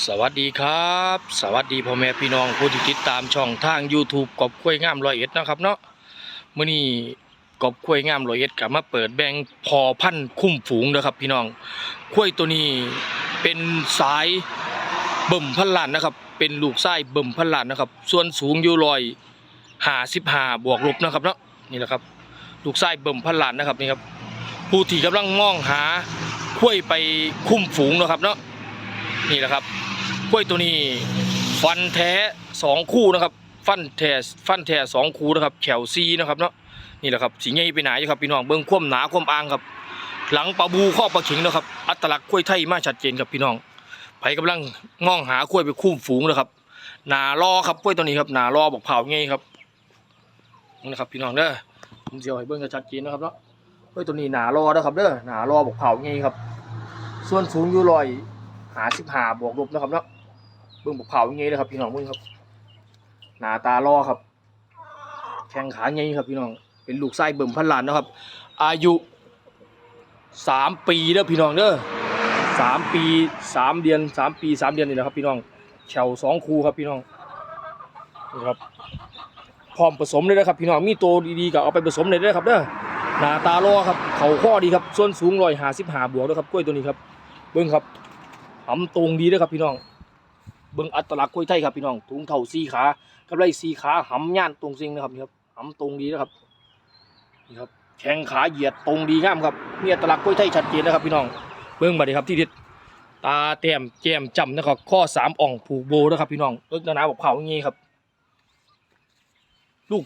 สวัสดีครับ สวัสดีพ่อแม่พี่น้องผู้ที่ติดตามช่องทาง YouTube กบกล้วยงามร้อยเอ็ดนะครับเนาะมื้อนี้กอบกล้วยงามร้อยเอ็ดกลับมาเปิดแบ่งพอพันธุ์คุ้มฝูงนะครับ พี่น้องกล้วยตัวนี้เป็นสายเบิ่มพันล้านนะครับ เป็นลูกไส้เบิ่มพันล้านนะครับ ส่วนสูงอยู่ร้อยห้าสิบห้าบวกลบนะครับเนาะนี่แหละครับ ลูกไส้เบิ่มพันล้านนะครับนี่ครับผู้ที่กำลังมองหากล้วยไปคุ้มฝูงนะครับเนาะ นี่แหละครับกล้วยตัวนี้ฟันแท้สองคู่นะครับฟันแท้ฟันแท้สองคู่นะครับแขวซีนะครับเนาะนี่แหละครับสีใหญ่ไปไหนอยู่ครับพี่น้องเบิ้งควมหนาควมอ่างครับหลังปลาบูข้อปลาเข็งนะครับอัตลักษณ์กล้วยไทยมาชัดเจนครับพี่น้องไผกำลังมองหากล้วยไปคุ้มฝูงนะครับหนารอครับกล้วยตัวนี้ครับหนารอบอกเผาไงครับนี่นะครับพี่น้องเด้อผมเสียวให้เบิ้งจะชัดเจนนะครับเนาะกล้วยตัวนี้หนารอนะครับเด้อหนารอบอกเผาไงครับ ส่วนสูงอยู่รอย หาสิบหาบวกลบนะครับเนาะเบิ่งบกเผาอย่างงี้เลยครับพี่น้องเบิ่งครับ หน้าตาล่อครับ แข้งขาใหญ่ครับพี่น้อง เป็นลูกไส้เบิ่มพันล้านนะครับ อายุสามปีเด้อพี่น้องเด้อสามปีสามเดือนสามปีสามเดือนนี่แหละครับ พี่น้องแฉวสองคูครับพี่น้องนี่ครับพร้อมผสมเลยนะครับ พี่น้องมีโตวดีๆก็เอาไปผสมเลยเด้ครับเด้อหน้าตาล่อครับ เขาข้อดีครับ ส่วนสูงร้อยห้าสิบห้าบวกด้วยครับกล้วยตัวนี้ครับ เบิ่งครับ หำตรงดีด้อครับพี่น้อง เบิ่งอัตลักษณ์กล้วยไทยครับพี่น้องถุงเท่าสีขากับไรสีขาหำย่านตรงซิงนะครับนี่ครับหำตรงดีนะครับนี่ครับแข้งขาเหยียดตรงดีงามครับมีอัตลักษณ์กล้วยไทยชัดเจนนะครับพี่น้อง เบิ่งมาดิครับที่ดิดตาแต้มแก้มจำนะครับข้อสามอ่องผูกโบนะครับพี่น้องเอิกนานาบอกเผาอย่างงี้ครับ ลูก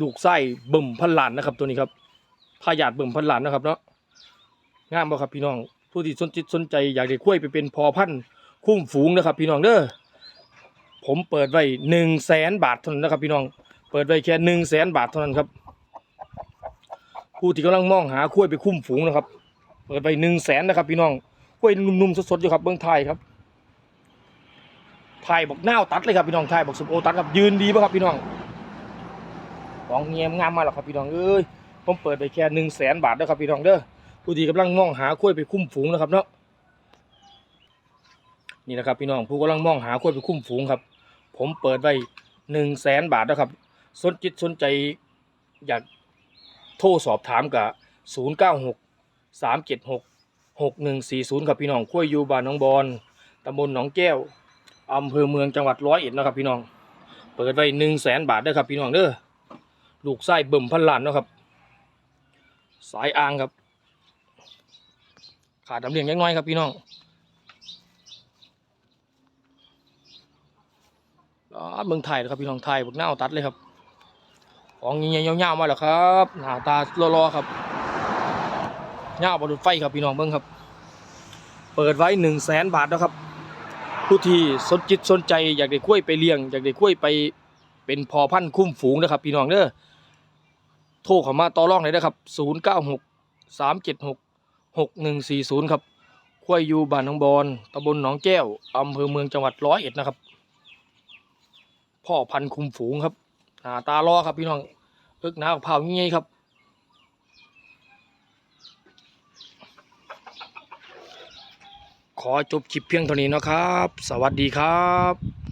ลูกไส้เบิ่มพันหลานนะครับตัวนี้ครับพายาดเบิ่มพันหลานนะครับเนาะงามบ่ครับพี่น้อง ผู้ที่สนจิตสนใจอยากได้กล้วยไปเป็นพอพันธุ์คุ้มฝูงนะครับ พี่น้องเด้อผมเปิดไว้หนึ่งแสนบาทเท่านั้นนะครับ พี่น้องเปิดไว้แค่หนึ่งแสนบาทเท่านั้นครับ ผู้ที่กำลังมองหาคุ้วยไปคุ้มฝูงนะครับ เปิดไว้หนึ่งแสนนะครับ พี่น้องคุ้วยนุ่มๆสดๆอยู่ครับเบื้องไทยครับไทยบอกหน้าวตัดเลยครับพี่น้องไทยบอกสมโอตัดครับยืนดีป่ะครับพี่น้องของเงียมงามมากหรอกครับพี่น้องเอ้ยผมเปิดไปแค่หนึ่งแสนบาทนะครับพี่น้องเด้อ ผู้ที่กำลังมองหาคุ้ยไปคุ้มฝูงนะครับเนาะนี่นะครับพี่น้องผู้กำลังมองหาควายไปคุ้มฝูงครับ ผมเปิดไว้หนึ่งแสนบาทนะครับ สนจิตสนใจอยากโทรสอบถามกับศูนย์เก้าหกสามเจ็ดหกหกหนึ่งสี่ศูนย์ครับพี่น้องคุ้ยอยู่บ้านหน้องบอนตำบลหนองแก้วอำเภอเมืองจังหวัดร้อยเอ็ดนะครับพี่น้อง เปิดไว้หนึ่งแสนบาทเด้ครับพี่น้องเด้อลูกไส้เบิ่มพันล้านนะครับ สายอ่างครับ ขาดน้ำเลี้ยงยังน้อยครับพี่น้องอ๋อเมืองไทยนะครับพี่น้องไทยพวกหน้าเอาตัดเลยครับ ของเงี้ยๆยาวๆมาแล้วครับหน้าตารอๆครับยาวบนรถไฟครับพี่น้องเบิ้งครับ เปิดไว้หนึ่งแสนบาทนะครับ ผู้ที่สนจิตสนใจอยากได้กล้วยไปเลี้ยง อยากได้กล้วยไปเป็นพอพันธุ์คุ้มฝูงนะครับ พี่น้องเด้อโทรเข้ามาต่อรองเลยนะครับศูนย์เก้าหกสามเจ็ดหก หกหนึ่งสี่ศูนย์ครับกล้ยยูบ้านหนองบอนตำบลหนองแก้วอำเภอเมืองจังหวัดร้อยเอ็ดนะครับ พ่อพันธุ์คุมฝูงครับหนาตาล้อครับพี่น้องเอิกหน้าเผางี้ครับขอจบคลิปเพียงเท่านี้นะครับ สวัสดีครับ